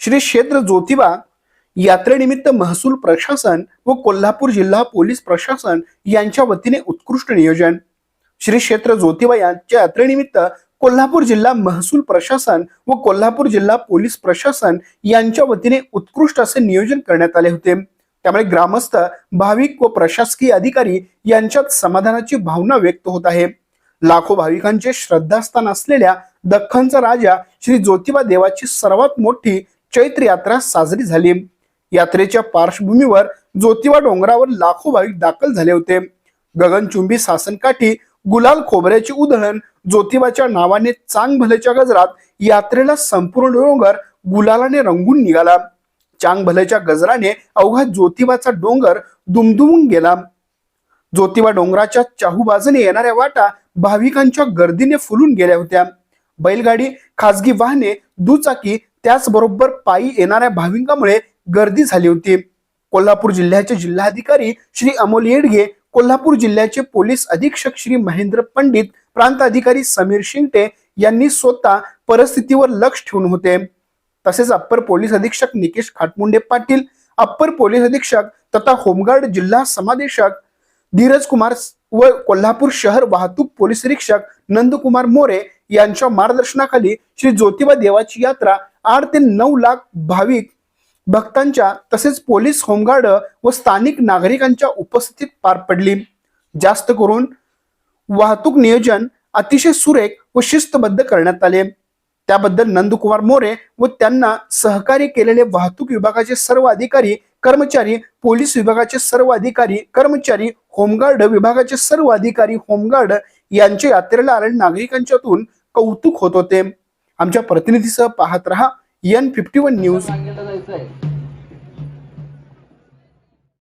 श्री क्षेत्र ज्योतिबा यात्रेनिमित्त महसूल प्रशासन व कोल्हापूर जिल्हा पोलीस प्रशासन यांच्या वतीने उत्कृष्ट नियोजन. श्री क्षेत्र ज्योतिबा यांच्या यात्रेनिमित्त कोल्हापूर जिल्हा महसूल प्रशासन व कोल्हापूर जिल्हा पोलीस प्रशासन यांच्या वतीने उत्कृष्ट असे नियोजन करण्यात आले होते. त्यामुळे ग्रामस्थ भाविक व प्रशासकीय अधिकारी यांच्यात समाधानाची भावना व्यक्त होत आहे. लाखो भाविकांचे श्रद्धास्थान असलेल्या दख्खनचा राजा श्री ज्योतिबा देवाची सर्वात मोठी चैत्र यात्रा साजरी झाली. यात्रेच्या पार्श्वभूमीवर ज्योतिबा डोंगरावर लाखो भाविक दाखल झाले होते. गगनचुंबी सासनकाठी गुलाल खोबऱ्याचे उधळण ज्योतिबाच्या नावाने चांग भलेच्या गजरात यात्रेला संपूर्ण डोंगर गुलालाने रंगून निघाला. चांग भलेच्या गजराने अवघा ज्योतिबाचा डोंगर दुमदुमून गेला. ज्योतिबा डोंगराच्या चाहूबाजूने येणाऱ्या वाटा भाविकांच्या गर्दीने फुलून गेल्या होत्या. बैलगाडी खासगी वाहने दुचाकी त्याचबरोबर पायी येणाऱ्या भाविकांमुळे गर्दी झाली होती. कोल्हापूर जिल्ह्याचे जिल्हाधिकारी श्री अमोल येडगे कोल्हापूर जिल्ह्याचे पोलीस अधीक्षक श्री महेंद्र पंडित प्रांताधिकारी समीर शिंगटे यांनी स्वतः परिस्थितीवर लक्ष ठेवून होते. तसेच अप्पर पोलीस अधीक्षक निकेश खाटमुंडे पाटील अप्पर पोलीस अधीक्षक तथा होमगार्ड जिल्हा समादेशक धीरज कुमार व कोल्हापूर शहर वाहतूक पोलीस निरीक्षक नंदकुमार मोरे यांच्या मार्गदर्शनाखाली श्री ज्योतिबा देवाची यात्रा आठ ते नऊ लाख भाविक भक्तांच्या तसेच पोलीस होमगार्ड व स्थानिक नागरिकांच्या उपस्थितीत पार पडली. जास्त करून वाहतूक नियोजन अतिशय सुरेख व शिस्तबद्ध करण्यात आले. त्याबद्दल नंदकुमार मोरे व त्यांना सहकार्य केलेले वाहतूक विभागाचे सर्व अधिकारी कर्मचारी पोलीस विभागाचे सर्व अधिकारी कर्मचारी होमगार्ड विभागाचे सर्व अधिकारी होमगार्ड यांच्या यात्रेला आलेल्या नागरिकांच्यातून कौतुक होत होते. आमच्या प्रतिनिधीसह पाहत रहा एन फिफ्टी वन न्यूज